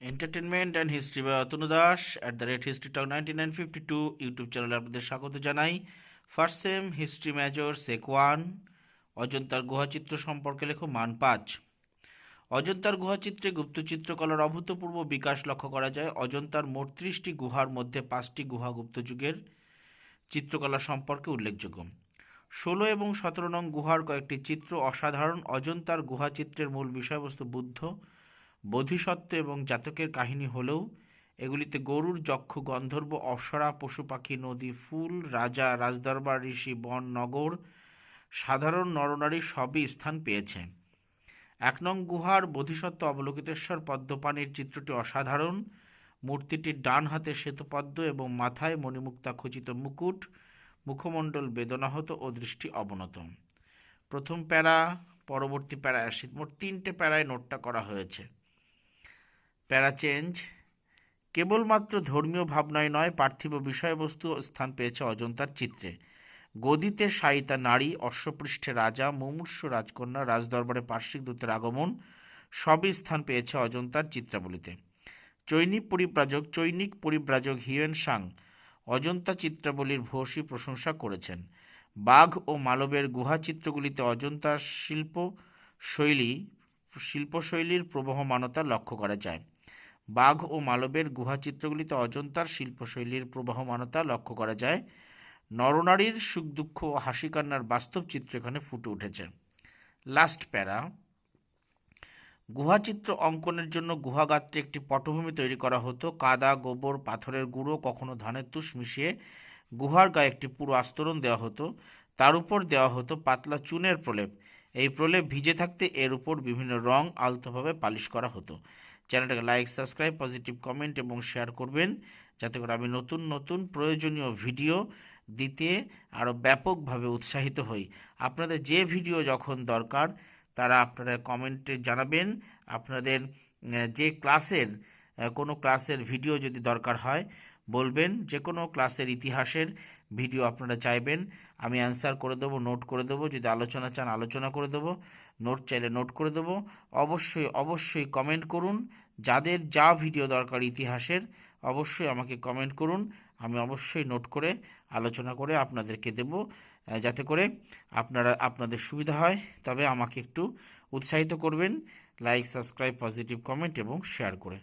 Entertainment and history বা Atanu Das at the rate history talk ninety nine fifty two YouTube চ্যানেলে আপনাদের স্বাগত জানাই। First sem history major sec one অজন্তার গুহাচিত্র সম্পর্কে লেখো মান পাঁচ অজন্তার গুহাচিত্রে গুপ্ত চিত্রকলার অভূতপূর্ব বিকাশ লক্ষ্য করা যায়। অজন্তার মোট ত্রিশটি গুহার মধ্যে পাঁচটি গুহা গুপ্ত যুগের চিত্রকলা সম্পর্কে উল্লেখযোগ্য। ষোলো এবং সতেরো নং গুহার কয়েকটি চিত্র অসাধারণ। অজন্তার গুহা চিত্রের মূল বিষয়বস্তু বুদ্ধ। বোধিসত্ত্ব এবং জাতকের কাহিনী হলেও এগুলিতে গরুর যক্ষ, গন্ধর্ব, অপ্সরা, পশু পাখি, নদী, ফুল, রাজা, রাজদরবার, ঋষি, বন, নগর, সাধারণ নরনারী সবই স্থান পেয়েছে। এক নং গুহার বোধিসত্ত্ব অবলোকিতেশ্বর পদ্মপাণির চিত্রটি অসাধারণ। মূর্তিটির ডান হাতে শ্বেতপদ্ম এবং মাথায় মণিমুক্তা খচিত মুকুট। মুখমণ্ডল বেদনাহত ও দৃষ্টি অবনত। প্রথম প্যারা, পরবর্তী প্যারা আসি মোট তিনটে প্যারায় নোটটা করা হয়েছে। প্যারা চেঞ্জ। কেবলমাত্র ধর্মীয় ভাবনায় নয়, পার্থিব বিষয়বস্তু স্থান পেয়েছে অজন্তার চিত্রে। গদিতে শায়িতা নারী, অশ্বপৃষ্ঠে রাজা, মুমূর্ষ রাজকন্যা, রাজদরবারে পার্শ্বিক দূতের আগমন, সবই স্থান পেয়েছে অজন্তার চিত্রাবলীতে। চৈনিক পরিব্রাজক চৈনিক পরিব্রাজক হিউয়েন সাং অজন্তা চিত্রাবলীর ভূয়সী প্রশংসা করেছেন। বাঘ ও মালবের গুহা চিত্রগুলিতে অজন্তার শিল্প শৈলী, শিল্পশৈলীর প্রবহমানতা লক্ষ্য করা যায়। বাঘ ও মালবের গুহা চিত্রগুলিতে অজন্তার শিল্পশৈলীর প্রবহমানতা লক্ষ্য করা যায়। নরনারীর সুখ দুঃখ ও হাসি কান্নার বাস্তব চিত্র এখানে ফুটে উঠেছে। লাস্ট প্যারা। গুহাচিত্র অঙ্কনের জন্য গুহাগাত্রে একটি পটভূমি তৈরি করা হতো। কাদা, গোবর, পাথরের গুঁড়ো, কখনো ধানের তুষ মিশিয়ে গুহার গায়ে একটি পুরো আস্তরণ দেওয়া হতো। তার উপর দেওয়া হতো পাতলা চুনের প্রলেপ। এই প্রলেপ ভিজে থাকতে এর উপর বিভিন্ন রং আলতোভাবে পালিশ করা হতো। চ্যানেলটাকে লাইক সাবস্ক্রাইব পজিটিভ কমেন্ট এবং শেয়ার করবেন। যাতে করে আমি নতুন নতুন প্রয়োজনীয় ভিডিও দিতে আরও ব্যাপকভাবে উৎসাহিত হই। আপনাদের যে ভিডিও যখন দরকার, তারা আপনারা কমেন্টে জানাবেন। আপনাদের যে ক্লাসের কোনো ক্লাসের ভিডিও যদি দরকার হয়, বলবেন। যে কোনো ক্লাসের ইতিহাসের ভিডিও আপনারা চাইবেন, আমি অ্যান্সার করে দেবো নোট করে দেবো, যদি আলোচনা চান আলোচনা করে দেবো নোট চাইলে নোট করে দেবো। অবশ্যই অবশ্যই কমেন্ট করুন, যাদের যা ভিডিও দরকার ইতিহাসের, অবশ্যই আমাকে কমেন্ট করুন, আমি অবশ্যই নোট করে আলোচনা করে আপনাদেরকে দেব যাতে করে আপনারা, আপনাদের সুবিধা হয়। তবে আমাকে একটু উৎসাহিত করবেন লাইক সাবস্ক্রাইব পজিটিভ কমেন্ট এবং শেয়ার করে।